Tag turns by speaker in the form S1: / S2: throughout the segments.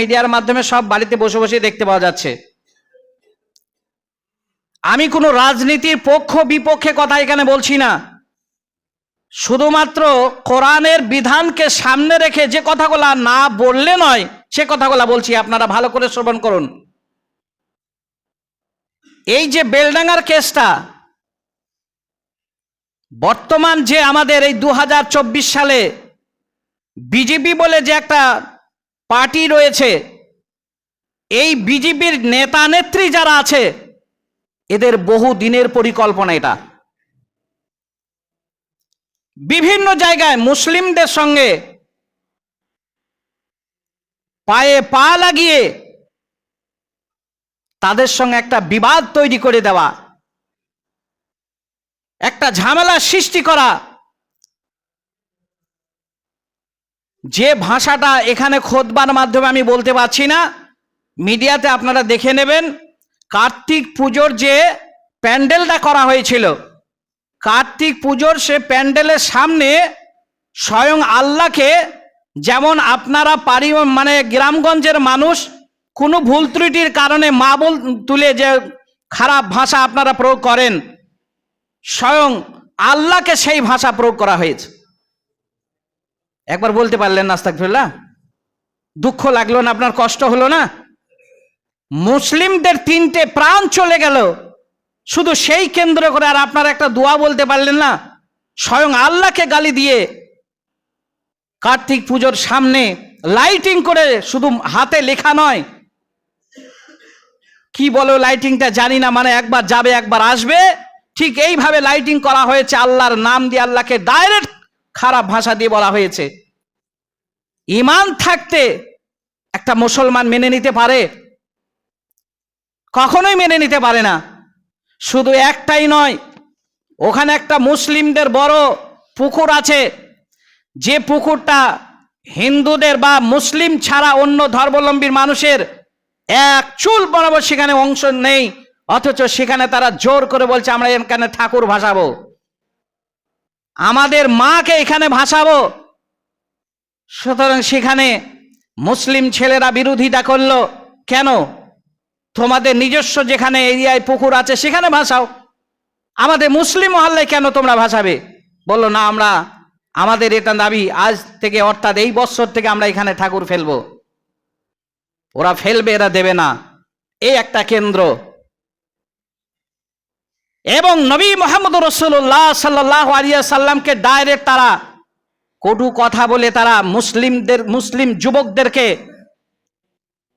S1: মিডিয়ার মাধ্যমে সব বাড়িতে বসে বসে দেখতে পাওয়া যাচ্ছে। আমি কোনো রাজনীতির পক্ষ বিপক্ষে কথা এখানে বলছি না। শুধুমাত্র কোরআনের বিধানকে সামনে রেখে যে কথাগুলা না বললে নয়, সে কথাগুলা বলছি, আপনারা ভালো করে শ্রবণ করুন। এই যে বেলডাঙ্গার কেসটা, বর্তমান যে আমাদের এই দু হাজার চব্বিশ সালে বিজেপি বলে যে একটা পার্টি রয়েছে। এই বিজেপির নেতা নেত্রী যারা আছে, এদের বহু দিনের পরিকল্পনা এটা। বিভিন্ন জায়গায় মুসলিমদের সঙ্গে পায়ে পা লাগিয়ে তাদের সঙ্গে একটা বিবাদ তৈরি করে দেওয়া, একটা ঝামেলা সৃষ্টি করা যে ভাষাটা এখানে খোদবার মাধ্যমে আমি বলতে পারছি না, মিডিয়াতে আপনারা দেখে নেবেন, কার্তিক পুজোর যে প্যান্ডেলটা করা হয়েছিল, কার্তিক পুজোর সে প্যান্ডেলের সামনে স্বয়ং আল্লাহকে যেমন আপনারা পারি মানে গ্রামগঞ্জের মানুষ কোনো ভুল ত্রুটির কারণে মা বল তুলে যে খারাপ ভাষা আপনারা প্রয়োগ করেন, স্বয়ং আল্লাহকে সেই ভাষা প্রয়োগ করা হয়েছে। একবার বলতে পারলেন না আস্তাকফিরুল্লাহ দুঃখ লাগল না, আপনার কষ্ট হলো না? মুসলিমদের তিনটে প্রাণ চলে গেল। শুধু সেই কেন্দ্র করে আর আপনার একটা দোয়া বলতে পারলেন না। স্বয়ং আল্লাহকে গালি দিয়ে কার্তিক পুজোর সামনে লাইটিং করে শুধু হাতে লেখা নয়। কি বলো লাইটিংটা জানি না মানে একবার যাবে, একবার আসবে। ঠিক এইভাবে লাইটিং করা হয়েছে, আল্লাহর নাম দিয়ে আল্লাহকে ডাইরেক্ট খারাপ ভাষা দিয়ে বলা হয়েছে। ইমান থাকতে একটা মুসলমান মেনে নিতে পারে? কখনোই মেনে নিতে পারে না। শুধু একটাই নয়, ওখানে একটা মুসলিমদের বড় পুকুর আছে। যে পুকুরটা হিন্দুদের বা মুসলিম ছাড়া অন্য ধর্মাবলম্বীর মানুষের এক চুল বরাবর সেখানে অংশ নেই, অথচ সেখানে তারা জোর করে বলছে, আমরা এখানে ঠাকুর ভাসাবো। আমাদের মাকে এখানে ভাসাবো। সুতরাং সেখানে মুসলিম ছেলেরা বিরোধিতা করল। কেন? তোমাদের নিজস্ব যেখানে এরিয়ায় পুকুর আছে, সেখানে ভাসাও। আমাদের মুসলিম মহল্লায় কেন তোমরা ভাসাবে? বলল, না, আমরা, আমাদের এটা দাবি, আজ থেকে অর্থাৎ এই বছর থেকে আমরা এখানে ঠাকুর ফেলব। ওরা ফেলবে, এরা দেবে না। এই একটা কেন্দ্র। এবং নবী মোহাম্মদ রসুল্লাহ সাল্লাহ আলিয়া সাল্লামকে ডাইরেক্ট তারা কটু কথা বলে তারা মুসলিমদের, মুসলিম যুবকদেরকে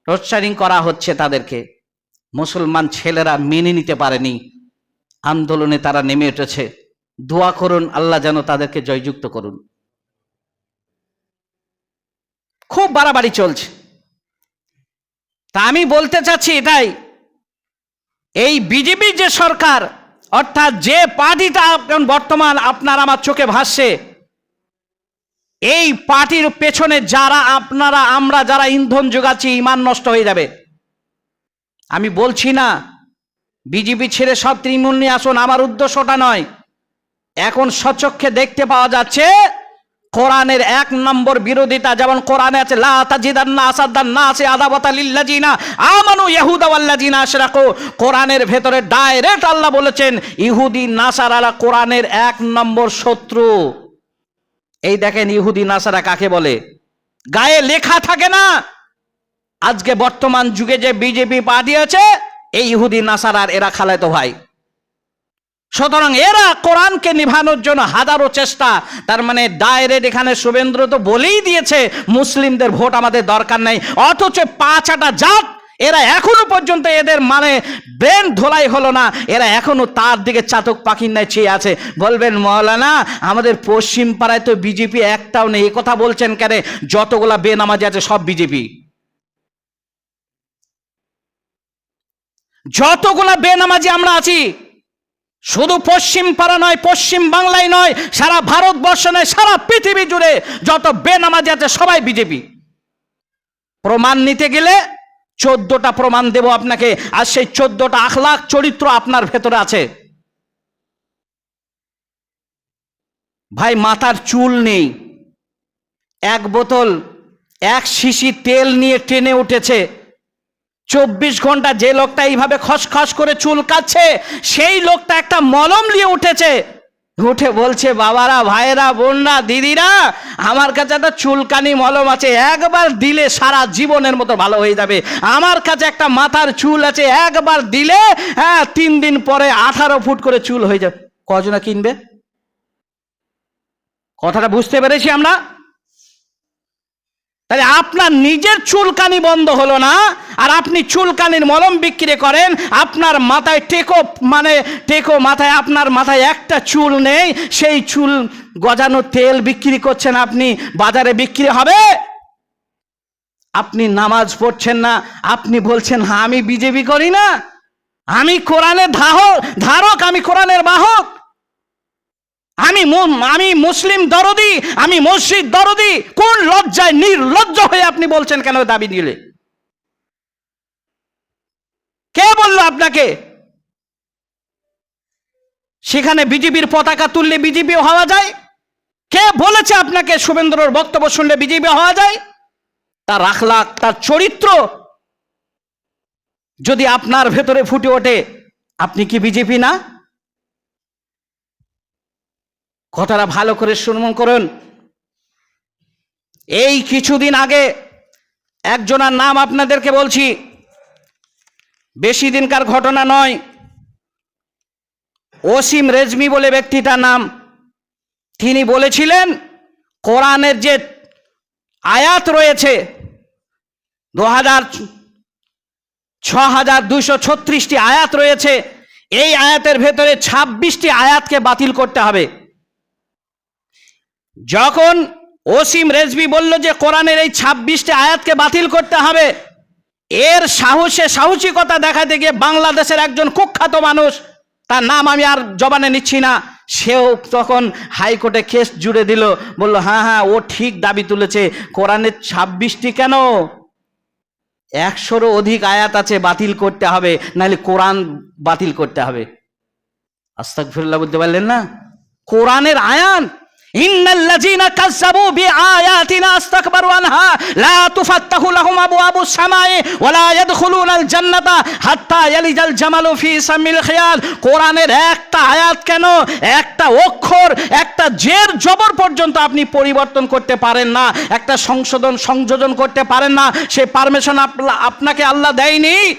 S1: টর্চারিং করা হচ্ছে তাদেরকে। মুসলমান ছেলেরা মেনে নিতে পারেনি। আন্দোলনে তারা নেমে উঠেছে দোয়া করুন, আল্লাহ যেন তাদেরকে জয়যুক্ত করুন। খুব বাড়াবাড়ি চলছে। তা আমি বলতে চাচ্ছি এটাই, এই বিজেপি যে সরকার অর্থাৎ যে পার্টিটা বর্তমান আপনার আমার চোখে ভাসছে, এই পার্টির পেছনে যারা আপনারা, আমরা যারা ইন্ধন যোগাচ্ছি, ইমান নষ্ট হয়ে যাবে। আমি বলছি না, বিজেপি ছেড়ে সব তৃণমূল নিয়ে আসুন, আমার উদ্দেশ্যটা নয়। এখন সচক্ষে দেখতে পাওয়া যাচ্ছে কোরআনের এক নম্বর বিরোধিতা যেমন কোরআনে আছে, লা তাজিদান্না আসাদান্না আছে, আদাবাতা লিল্লাজিনা আমানু ইয়াহুদা ওয়াল্লাজিনা আশরাকু। কোরআনের ভেতরে ডাইরেক্ট আল্লাহ বলেছেন, ইহুদি নাসারারা কোরআনের এক নম্বর শত্রু। এই দেখেন ইহুদি নাসারা কাকে বলে? গায়ে লেখা থাকে না। আজকে বর্তমান যুগে যে বিজেপি পার্টি আছে এই ইহুদি নাসারার এরা খালায় তো ভাই। সুতরাং এরা কোরআনকে নিভানোর জন্য হাজারো চেষ্টা। তার মানে ডাইরেক্ট এখানে শুভেন্দ্র তো বলেই দিয়েছে, মুসলিমদের ভোট আমাদের দরকার নেই। অথচ পাঁচাটা জাত, এরা এখনও পর্যন্ত এদের মানে ব্রেন ধোলাই হলো না। এরা এখনও তার দিকে চাতক পাখির নাই চেয়ে আছে। বলবেন, মৌলানা, আমাদের পশ্চিম পাড়ায় তো বিজেপি একটাও নেই। এ কথা বলছেন কেন? যতগুলা বেনামাজি আছে, সব বিজেপি। যতগুলা বেনামাজি আমরা আছি শুধু পশ্চিম পাড়া নয়, পশ্চিম বাংলায় নয়, সারা ভারতবর্ষ নয়, সারা পৃথিবী জুড়ে যত বেনামাজি আছে, সবাই বিজেপি। প্রমাণ নিতে গেলে চোদ্দটা প্রমাণ দেব আপনাকে, আর সেই চোদ্দটা আখলাখ চরিত্র আপনার ভেতরে আছে। ভাই, মাথার চুল নেই। এক বোতল, এক শিশি তেল নিয়ে টেনে উঠেছে। চব্বিশ ঘণ্টা যে লোকটা এইভাবে খসখস করে চুল কাচ্ছে, সেই লোকটা একটা মলম নিয়ে উঠেছে। উঠে বলছে, বাবারা, ভাইয়েরা, বোনরা, দিদিরা, আমার কাছে একটা চুলকানি মলম আছে, একবার দিলে সারা জীবনের মতো ভালো হয়ে যাবে। আমার কাছে একটা মাথার চুল আছে, একবার দিলে হ্যাঁ তিন দিন পরে আঠারো ফুট করে চুল হয়ে যাবে। কজনা কিনবে? কথাটা বুঝতে পেরেছি আমরা? তাহলে আপনার নিজের চুলকানি বন্ধ হলো না, আর আপনি চুলকানির মলম বিক্রি করেন, আপনার মাথায় টেকো মানে টেকো মাথায়, আপনার মাথায় একটা চুল নেই, সেই চুল গজানো তেল বিক্রি করছেন আপনি, বাজারে বিক্রি হবে? আপনি নামাজ পড়ছেন না, আপনি বলছেন হ্যাঁ আমি বিজেপি করি না। আমি কোরআনের ধাহক, ধারক, আমি কোরআনের বাহক। আমি আমি মুসলিম দরদি, আমি মসজিদ দরদি, কোন লজ্জায় নির্লজ্জ হয়ে আপনি বলছেন কেন দাবি নিলে? কে বলল আপনাকে? সেখানে বিজেপির পতাকা তুললে বিজেপি হওয়া যায়? কে বলেছে আপনাকে? শুভেন্দ্রর বক্তব্য শুনলে বিজেপি হওয়া যায়? তার আখলাখ, তার চরিত্র যদি আপনার ভেতরে ফুটে ওঠে, আপনি কি বিজেপি না? কথাটা ভালো করে শুনমন করুন। এই কিছুদিন আগে একজনের নাম আপনাদেরকে বলছি, বেশি দিনকার ঘটনা নয়, ওসিম রেজমি বলে ব্যক্তিটার নাম। তিনি বলেছিলেন, কোরআনের যে আয়াত রয়েছে দু হাজার ছ হাজার দুইশো ছত্রিশটি আয়াত রয়েছে, এই আয়াতের ভেতরে ছাব্বিশটি আয়াতকে বাতিল করতে হবে। যখন ওসিম রেজবি বলল যে কোরআনের এই ছাব্বিশটি আয়াতকে বাতিল করতে হবে, এর সাহসে সাহসিকতা দেখাতে গিয়ে বাংলাদেশের একজন কুখ্যাত মানুষ, তার নাম আমি আর জবানে নিচ্ছি না, সেও তখন হাইকোর্টে কেস জুড়ে দিল, বলল হ্যাঁ হ্যাঁ ও ঠিক দাবি তুলেছে, কোরআনের ছাব্বিশটি কেন? একশোরও অধিক আয়াত আছে, বাতিল করতে হবে, নাহলে কোরআন বাতিল করতে হবে। আস্তাক ফিরল্লাহ বুঝতে পারলেন না। কোরআনের আয়ান একটা আয়াত কেন? একটা অক্ষর, একটা জের জবর পর্যন্ত আপনি পরিবর্তন করতে পারেন না, একটা সংশোধন, সংযোজন করতে পারেন না। সে পারমিশন আপনাকে আল্লাহ দেয়নি।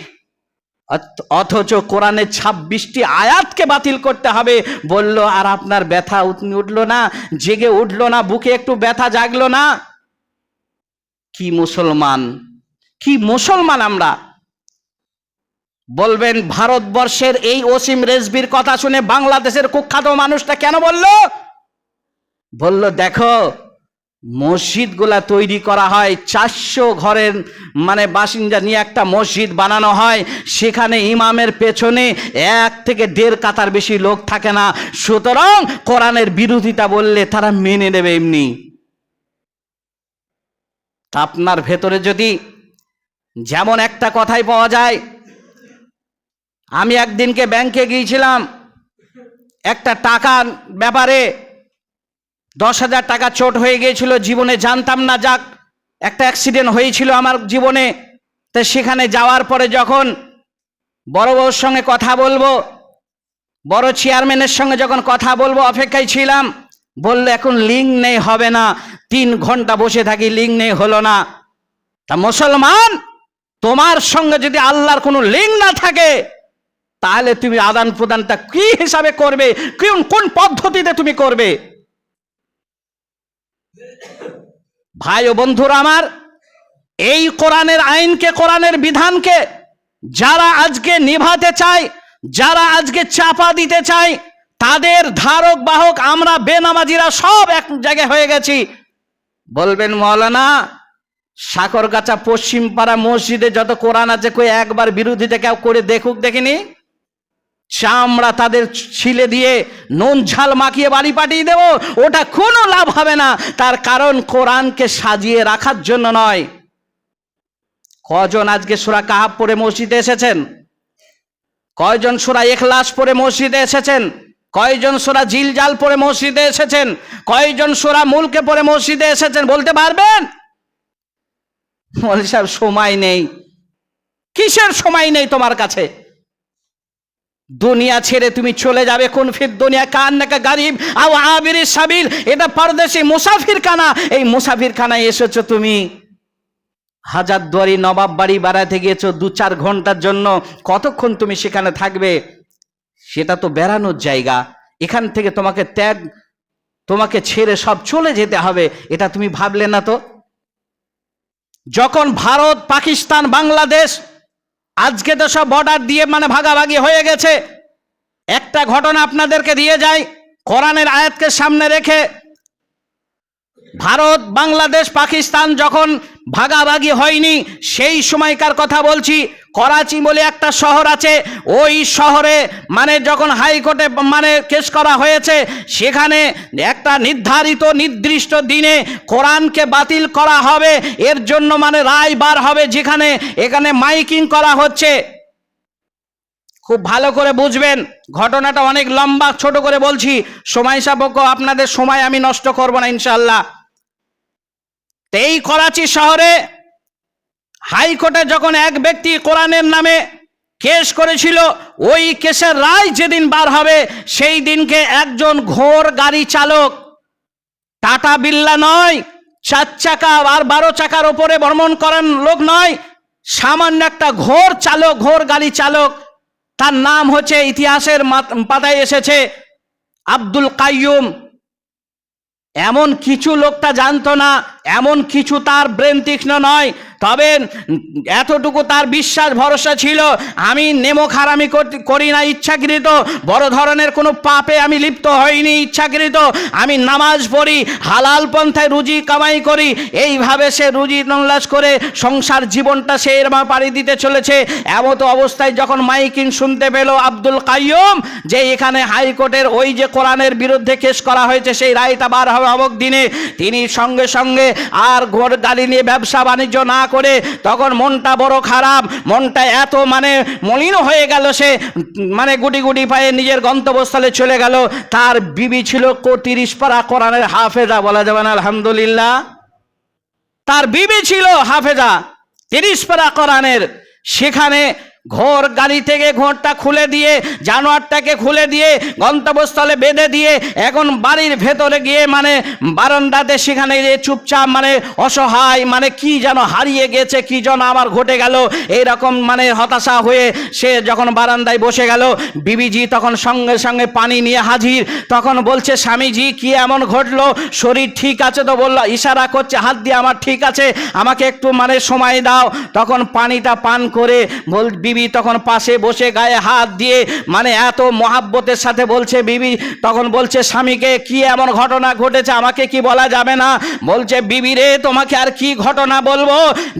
S1: অথচ কোরআনের ছাব্বিশটি আয়াতকে বাতিল করতে হবে। বলল, আর আপনার ব্যথা উঠ- উঠল না, জেগে উঠল না, বুকে একটু ব্যথা জাগলো না? কি মুসলমান কি মুসলমান আমরা? বলবেন, ভারতবর্ষের এই অসীম রেজবির কথা শুনে বাংলাদেশের কুখ্যাত মানুষটা কেন বলল? বলল, দেখো মসজিদগুলা তৈরি করা হয়। চারশো ঘরের মানে বাসিন্দা নিয়ে একটা মসজিদ বানানো হয়। সেখানে ইমামের পেছনে এক থেকে দেড় কাতার বেশি লোক থাকে না। সুতরাং কোরআনের বিরোধিতা বললে তারা মেনে নেবে এমনি। আপনার ভেতরে যদি যেমন একটা কথাই পাওয়া যায়, আমি একদিনকে ব্যাংকে গিয়েছিলাম, একটা টাকার ব্যাপারে দশ হাজার টাকা চোট হয়ে গিয়েছিল, জীবনে জানতাম না, যাক, একটা অ্যাক্সিডেন্ট হয়েছিল আমার জীবনে। তা সেখানে যাওয়ার পরে যখন বড় বউর সঙ্গে কথা বলব, বড় চেয়ারম্যানের সঙ্গে যখন কথা বলব, অপেক্ষায় ছিলাম, বলল, এখন লিঙ্ক নেই, হবে না। তিন ঘণ্টা বসে থাকি লিঙ্ক নেই, হলো না। তা মুসলমান, তোমার সঙ্গে যদি আল্লাহর কোনো লিঙ্ক না থাকে, তাহলে তুমি আদান প্রদানটা কি হিসাবে করবে? কোন কোন পদ্ধতিতে তুমি করবে? ভাই ও বন্ধুরা আমার, এই কোরআনের আইনকে, কোরআনের বিধানকে যারা আজকে নিভাতে চায়, যারা আজকে চাপা দিতে চায়, তাদের ধারক, বাহক আমরা বেনামাজিরা সব এক জায়গায় হয়ে গেছি। বলবেন মৌলানা সাকরগাছা পশ্চিম পাড়া মসজিদে যত কোরআন আছে, কই একবার বিরোধিতা কেউ করে দেখুক দেখিনি? চামড়া তাদের ছিলে দিয়ে নুন ঝাল মাখিয়ে বাড়ি পাঠিয়ে দেবো, ওটা কোনো লাভ হবে না। তার কারণ কোরআনকে সাজিয়ে রাখার জন্য নয়। কজন আজকে সুরা কাহাব পরে মসজিদে এসেছেন? কয়জন সুরা এখলাস পরে মসজিদে এসেছেন? কয়জন সুরা জিলজাল পরে মসজিদে এসেছেন? কয়জন সুরা মুলকে পরে মসজিদে এসেছেন? বলতে পারবেন? সাহেব সময় নেই। কিসের সময় নেই তোমার কাছে? দুনিয়া ছেড়ে তুমি চলে যাবে। কোন ফির দুনিয়া কান নাকা গারিব, আও আবির সাবিল, এটা পরদেশি মুসাফির খানা এই মুসাফির খানায় এসেছ তুমি। হাজার দুয়ারি নবাব বাড়ি বেড়াতে গিয়েছো দু চার ঘণ্টার জন্য। কতক্ষণ তুমি সেখানে থাকবে? সেটা তো বেড়ানোর জায়গা। এখান থেকে তোমাকে ত্যাগ, তোমাকে ছেড়ে সব চলে যেতে হবে, এটা তুমি ভাবলে না তো? যখন ভারত, পাকিস্তান, বাংলাদেশ আজকে তো সব বর্ডার দিয়ে মানে ভাগাভাগি হয়ে গেছে। একটা ঘটনা আপনাদেরকে দিয়ে যায় কোরআনের আয়াতকে সামনে রেখে ভারত, বাংলাদেশ, পাকিস্তান যখন ভাগাভাগি হয়নি, সেই সময়কার কথা বলছি। করাচি বলে একটা শহর আছে। ওই শহরে মানে যখন হাইকোর্টে মানে কেস করা হয়েছে, সেখানে একটা নির্ধারিত, নির্দিষ্ট দিনে কোরআনকে বাতিল করা হবে। এর জন্য মানে রায় বার হবে যেখানে, এখানে মাইকিং করা হচ্ছে। খুব ভালো করে বুঝবেন, ঘটনাটা অনেক লম্বা, ছোট করে বলছি। সময় সাপেক্ষ, আপনাদের সময় আমি নষ্ট করব না ইনশাল্লাহ এই করাচি শহরে হাইকোর্টে যখন এক ব্যক্তি কোরআনের নামে কেস করেছিল, ওই কেসের রায় যেদিন বার হবে, সেই দিনকে একজন ঘোর গাড়ি চালক, টাটা বিল্লা নয়, চার চাকা আর বারো চাকার ওপরে ভ্রমণ করেন লোক নয়, সামান্য একটা ঘোর চালক, ঘোর গাড়ি চালক, তার নাম হচ্ছে ইতিহাসের পাতায় এসেছে আব্দুল কাইয়ুম। এমন কিছু লোকটা জানতো না এমন কিছু তার ব্রেন তীক্ষ্ণ নয়। তবে এতটুকু তার বিশ্বাস, ভরসা ছিল, আমি হারামি করতে- করি না ইচ্ছাকৃত। বড় ধরনের কোনো পাপে আমি লিপ্ত হইনি ইচ্ছাকৃত। আমি নামাজ পড়ি, হালাল পন্থায় রুজি কামাই করি, এইভাবে সে রুজি নল্লাস করে সংসার জীবনটা সে এরমা পাড়ি দিতে চলেছে। এমতো অবস্থায় যখন মাইকিন শুনতে পেল আব্দুল কাইয়ুম, যে এখানে হাইকোর্টের ওই যে কোরআনের বিরুদ্ধে কেস করা হয়েছে, সেই রায়টা বার হবে দিনে, তিনি সঙ্গে সঙ্গে আর ঘোর গাড়ি নিয়ে ব্যবসা বাণিজ্য না করে তখন মনটা বড় খারাপ, মনটা এত মানে মলিন হয়ে গেল সে মানে গুটি গুটি পায়ে নিজের গন্তব্যস্থলে চলে গেল। তার বিবি ছিল তিরিশ পারা কোরআনের হাফেজা, বলা যাবে না, আলহামদুলিল্লাহ। তার বিবি ছিল হাফেজা, তিরিশ পারা কোরআনের। সেখানে ঘোর গাড়ি থেকে ঘোরটা খুলে দিয়ে, জানোয়ারটাকে খুলে দিয়ে, গন্তব্যস্থলে বেঁধে দিয়ে, এখন বাড়ির ভেতরে গিয়ে মানে বারান্দাতে সেখানে যে চুপচাপ মানে অসহায় মানে কি যেন হারিয়ে গেছে, কি যেন আমার ঘটে গেল, এইরকম মানে হতাশা হয়ে সে যখন বারান্দায় বসে গেল, বিবিজি তখন সঙ্গে সঙ্গে পানি নিয়ে হাজির, তখন বলছে, স্বামীজি, কি এমন ঘটলো? শরীর ঠিক আছে তো? বলল, ইশারা করছে, হাত দিয়ে আমার ঠিক আছে, আমাকে একটু মানে সময় দাও। তখন পানিটা পান করে বল বিবি তখন পাশে বসে গায়ে হাত দিয়ে মানে এত মহাব্বতের সাথে বলছে, বিবি, তখন বলছে, স্বামীকে কি এমন ঘটনা ঘটেছে? আমাকে কি বলা যাবে না? বলছে, বিবি রে, তোমাকে আর কি ঘটনা বলব?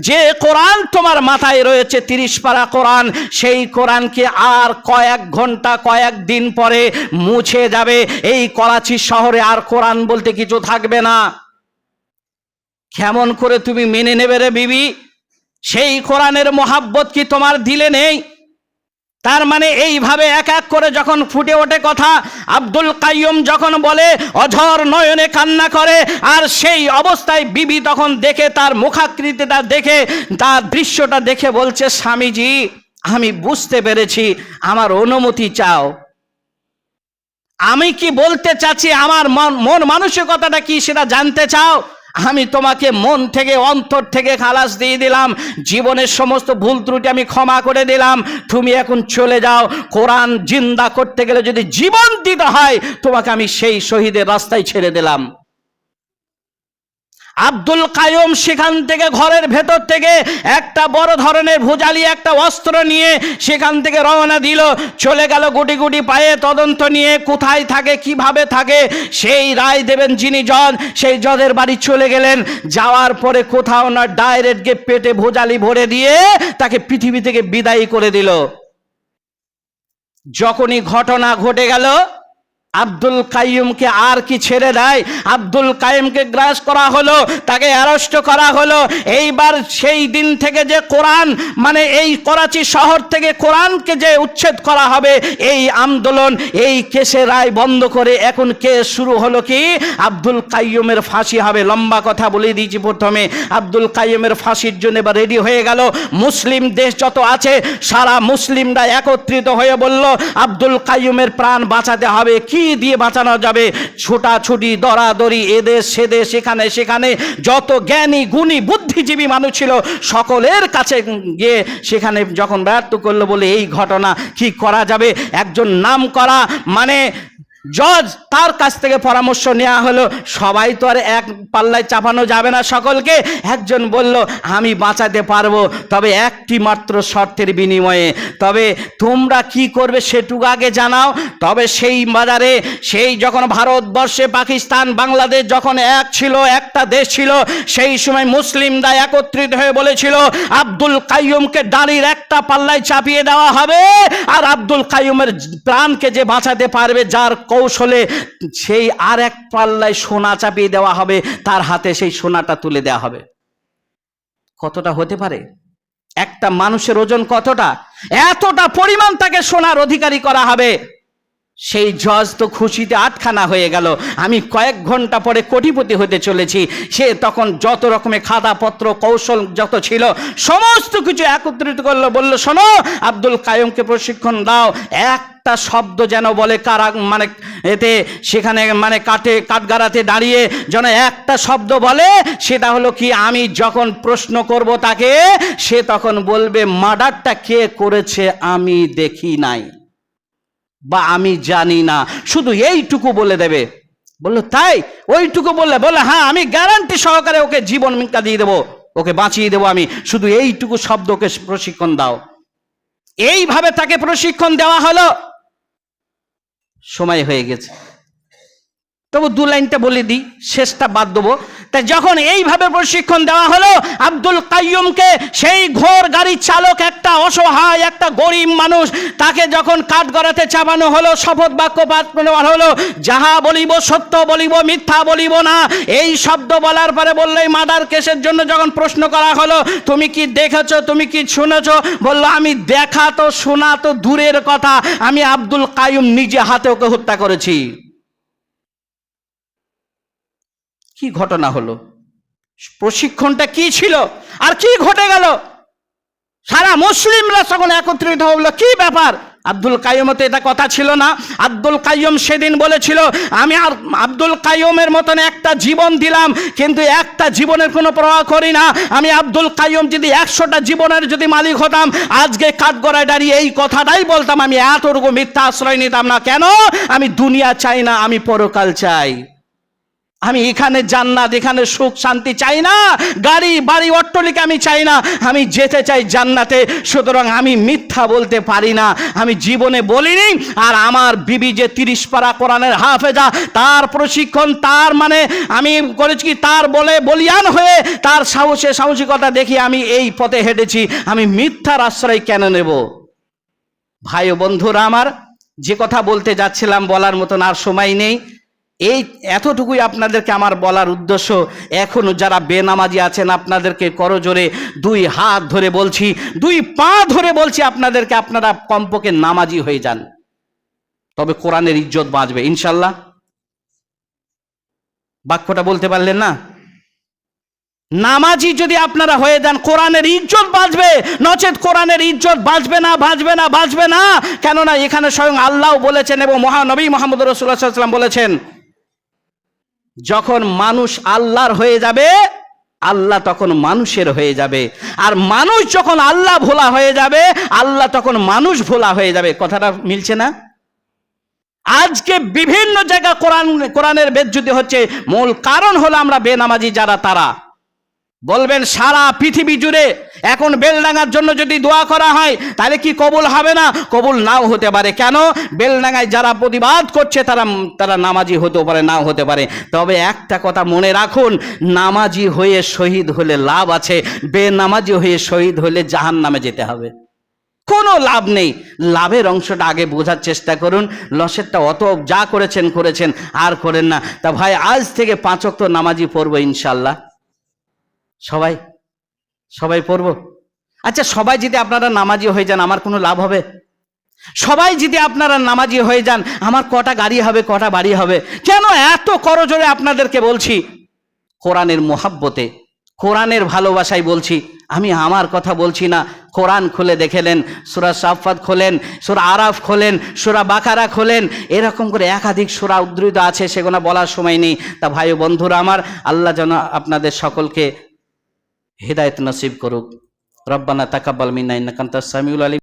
S1: যে কোরআন তোমার মাথায় রয়েছে, তিরিশ পারা কোরআন, সেই কোরআনকে আর কয়েক ঘণ্টা, কয়েক দিন পরে মুছে যাবে। এই করাচি শহরে আর কোরআন বলতে কিছু থাকবে না। কেমন করে তুমি মেনে নেবে রে বিবি? সেই কোরআনের মোহাব্বত কি তোমার দিলে নেই? তার মানে এইভাবে এক এক করে যখন ফুটে ওঠে কথা, আব্দুল কাইয়ুম যখন বলে, অঝর নয়নে কান্না করে, আর সেই অবস্থায় বিবি তখন দেখে, তার মুখাকৃতিটা দেখে, তার দৃশ্যটা দেখে বলছে, স্বামীজি, আমি বুঝতে পেরেছি, আমার অনুমতি চাও। আমি কি বলতে চাচ্ছি, আমার মন মন মানসিকতাটা কি সেটা জানতে চাও? আমি তোমাকে মন থেকে, অন্তর থেকে খালাস দিয়ে দিলাম। জীবনের সমস্ত ভুল ত্রুটি আমি ক্ষমা করে দিলাম। তুমি এখন চলে যাও। কোরআন জিন্দা করতে গেলে যদি জীবন দিতে হয়, তোমাকে আমি সেই শহীদের রাস্তায় ছেড়ে দিলাম। আব্দুল কায়ুম সেখান থেকে ঘরের ভেতর থেকে একটা বড় ধরনের ভুজালি, একটা অস্ত্র নিয়ে সেখান থেকে রওনা দিল। চলে গেল গুটি গুটি পায়ে তদন্ত নিয়ে কোথায় থাকে, কীভাবে থাকে, সেই রায় দেবেন যিনি জজ, সেই জজের বাড়ি চলে গেলেন। যাওয়ার পরে কোথাও না ডাইরেক্ট গিয়ে পেটে ভুজালি ভরে দিয়ে তাকে পৃথিবী থেকে বিদায়ী করে দিল। যখনই ঘটনা ঘটে গেল আব্দুল কাইয়ুমকে আর কি ছেড়ে দেয়? আব্দুল কাইমকে গ্রাস করা হলো, তাকে অ্যারেস্ট করা হলো। এইবার সেই দিন থেকে যে কোরআন মানে এই করাচি শহর থেকে কোরআনকে যে উচ্ছেদ করা হবে, এই আন্দোলন, এই কেসে রায় বন্ধ করে এখন কেস শুরু হলো কি? আব্দুল কাইয়ুমের ফাঁসি হবে, লম্বা কথা বলে দিয়েছি প্রথমে। আব্দুল কাইয়ুমের ফাঁসির জন্য এবার রেডি হয়ে গেল। মুসলিম দেশ যত আছে, সারা মুসলিমরা একত্রিত হয়ে বলল, আব্দুল কাইয়ুমের প্রাণ বাঁচাতে হবে। কি দিয়ে বাঁচানো যাবে। ছোটাছুটি, দরাদরি এদেশ সেদেশ সেখানে সেখানে। যত জ্ঞানী, গুণী, বুদ্ধিজীবী মানুষ ছিল, সকলের কাছে গিয়ে সেখানে যখন ব্যর্থ করল বলে, এই ঘটনা কি করা যাবে? একজন নাম করা মানে জজ, তার কাছ থেকে পরামর্শ নেওয়া হলো, সবাই তো আর এক পাল্লায় চাপানো যাবে না সকলকে। একজন বলল, আমি বাঁচাতে পারব, তবে একটি মাত্র শর্তের বিনিময়ে। তবে তোমরা কি করবে সেটুকু আগে জানাও। তবে সেই বাজারে, সেই যখন ভারতবর্ষে, পাকিস্তান, বাংলাদেশ যখন এক ছিল, একটা দেশ ছিল, সেই সময় মুসলিমরা একত্রিত হয়ে বলেছিল, আব্দুল কাইয়ুমকে দাঁড়ির একটা পাল্লায় চাপিয়ে দেওয়া হবে, আর আব্দুল কাইয়ুমের প্রাণকে যে বাঁচাতে পারবে, যার কৌশলে সেই আর এক পাল্লায় সোনা চাপিয়ে দেওয়া হবে, তার হাতে সেই সোনাটা তুলে দেওয়া হবে। কতটা হতে পারে? একটা মানুষের ওজন কতটা? এতটা পরিমাণ তাকে সোনার অধিকারী করা হবে। সেই জজ তো খুশিতে আটখানা হয়ে গেল। আমি কয়েক ঘণ্টা পরে কোটিপতি হতে চলেছি। সে তখন যত রকমের খাতাপত্র, কৌশল যত ছিল, সমস্ত কিছু একত্রিত করল, বলল, শোনো, আব্দুল কায়ুমকে প্রশিক্ষণ দাও। একটা শব্দ যেন বলে কারা মানে এতে সেখানে মানে কাটে কাঠগাড়াতে দাঁড়িয়ে যেন একটা শব্দ বলে, সেটা হলো কি, আমি যখন প্রশ্ন করব তাকে, সে তখন বলবে মার্ডারটা কে করেছে আমি দেখি নাই। বা আমি জানি না। শুধু এইটুকু বলে দেবে। বলল, তাই? ওইটুকু বললে বলে হ্যাঁ আমি গ্যারান্টি সহকারে ওকে জীবন দিয়ে দেবো। ওকে বাঁচিয়ে দেবো আমি। শুধু এইটুকু শব্দকে প্রশিক্ষণ দাও। এইভাবে তাকে প্রশিক্ষণ দেওয়া হলো। সময় হয়ে গেছে। তবু দু লাইনটা বলে দিই, শেষটা বাদ দেবো। তাই যখন এইভাবে প্রশিক্ষণ দেওয়া হলো, আব্দুল কাইয়ুমকে সেই ঘোর গাড়ির চালক, একটা অসহায়, একটা গরিব মানুষ, তাকে যখন কাঠগড়াতে চাপানো হলো, শপথ বাক্য পাঠ হলো, যাহা বলিব সত্য, বলিব মিথ্যা, বলিব না, এই শব্দ বলার পরে বললে মার্ডার কেসের জন্য যখন প্রশ্ন করা হলো, তুমি কি দেখেছ, তুমি কি শুনেছো? বলল, আমি দেখা তো, শোনা তো দূরের কথা, আমি আব্দুল কাইয়ুম নিজে হাতে ওকে হত্যা করেছি। কি ঘটনা হলো? প্রশিক্ষণটা কি ছিল? আর কি ঘটে গেল? সারা মুসলিমরা তখন একত্রিত হলো, কি ব্যাপার? আব্দুল কাইয়মতে এটা কথা ছিল না। আব্দুল কাইয়ম সেদিন বলেছিল, আমি আর আব্দুল কাইয়মের মতন একটা জীবন দিলাম, কিন্তু একটা জীবনের কোনো প্রভাব করি না। আমি আব্দুল কাইয়ম যদি একশোটা জীবনের যদি মালিক হতাম, আজকে কাঠগড়ায় দাঁড়িয়ে এই কথাটাই বলতাম। আমি এতটুকু মিথ্যা আশ্রয় নিতাম না। কেন? আমি দুনিয়া চাই না, আমি পরকাল চাই। আমি এখানে জান্নাত, এখানে সুখ, শান্তি চাই না। গাড়ি, বাড়ি, অট্টলিকা আমি চাই না। আমি যেতে চাই জান্নাতে, সুতরাং আমি মিথ্যা বলতে পারি না। আমি জীবনে বলিনি, আর আমার বিবি যে তিরিশ পারা কোরআনের হাফেজা, তার প্রশিক্ষণ, তার মানে আমি করেছি কি, তার বলে বলিয়ান হয়ে, তার সাহসে সাহসিকতা দেখি আমি এই পথে হেঁটেছি। আমি মিথ্যার আশ্রয় কেন নেব? ভাই বন্ধুরা আমার, যে কথা বলতে যাচ্ছিলাম বলার মতন আর সময় নেই। এই এতটুকুই আপনাদেরকে আমার বলার উদ্দেশ্য। এখনও যারা বেনামাজি আছেন, আপনাদেরকে করজোরে দুই হাত ধরে বলছি, দুই পা ধরে বলছি, আপনাদেরকে আপনারা কমপক্ষে নামাজি হয়ে যান। তবে কোরআনের ইজ্জত বাঁচবে, ইনশাল্লাহ। বাক্যটা বলতে পারলেন না? নামাজি যদি আপনারা হয়ে যান, কোরআনের ইজ্জত বাঁচবে। নচেত কোরআনের ইজ্জত বাঁচবে না বাঁচবে না বাঁচবে না। কেননা এখানে স্বয়ং আল্লাহ বলেছেন এবং মহানবী মোহাম্মদ রসুল্লাহ সাল্লাম বলেছেন যখন মানুষ আল্লাহর হয়ে যাবে, আল্লাহ তখন মানুষের হয়ে যাবে। আর মানুষ যখন আল্লাহ ভোলা হয়ে যাবে, আল্লাহ তখন মানুষ ভোলা হয়ে যাবে। কথাটা মিলছে না? আজকে বিভিন্ন জায়গা কোরআন, কোরআনের বেদ যদি হচ্ছে, মূল কারণ হলো আমরা বেনামাজি যারা তারা। বলবেন, সারা পৃথিবী জুড়ে এখন বেলডাঙ্গার জন্য যদি দোয়া করা হয়, তাহলে কি কবুল হবে না? কবুল নাও হতে পারে। কেন? বেলডাঙ্গায় যারা প্রতিবাদ করছে, তারা তারা নামাজি হতে পারে, নাও হতে পারে। তবে একটা কথা মনে রাখুন, নামাজি হয়ে শহীদ হলে লাভ আছে, বেনামাজি হয়ে শহীদ হলে জাহান নামে যেতে হবে। কোনো লাভ নেই। লাভের অংশটা আগে বোঝার চেষ্টা করুন। লসেরটা অত যা করেছেন করেছেন, আর করেন না। তা ভাই, আজ থেকে পাঁচ অক্ত নামাজি পড়ব ইনশাল্লাহ। সবাই সবাই পড়ব। আচ্ছা সবাই যদি আপনারা নামাজি হয়ে যান, আমার কোনো লাভ হবে? সবাই যদি আপনারা নামাজি হয়ে যান, আমার কটা গাড়ি হবে, কটা বাড়ি হবে? কেন এত করজোরে আপনাদেরকে বলছি? কোরআনের মোহাব্বতে, কোরআনের ভালোবাসায় বলছি, আমি আমার কথা বলছি না। কোরআন খুলে দেখেলেন, সুরা সাফাত খোলেন, সুরা আরাফ খোলেন, সুরা বাকারা খোলেন, এরকম করে একাধিক সুরা উদ্ধৃত আছে, সেগুলো বলার সময় নেই। তা ভাই বন্ধুরা আমার, আল্লাহ যেন আপনাদের সকলকে হেদায়ত নসিব করুক। রব্বানা তাকাব্বাল মিন্না ইন্নাকা আনতাস সামিউল আলিম।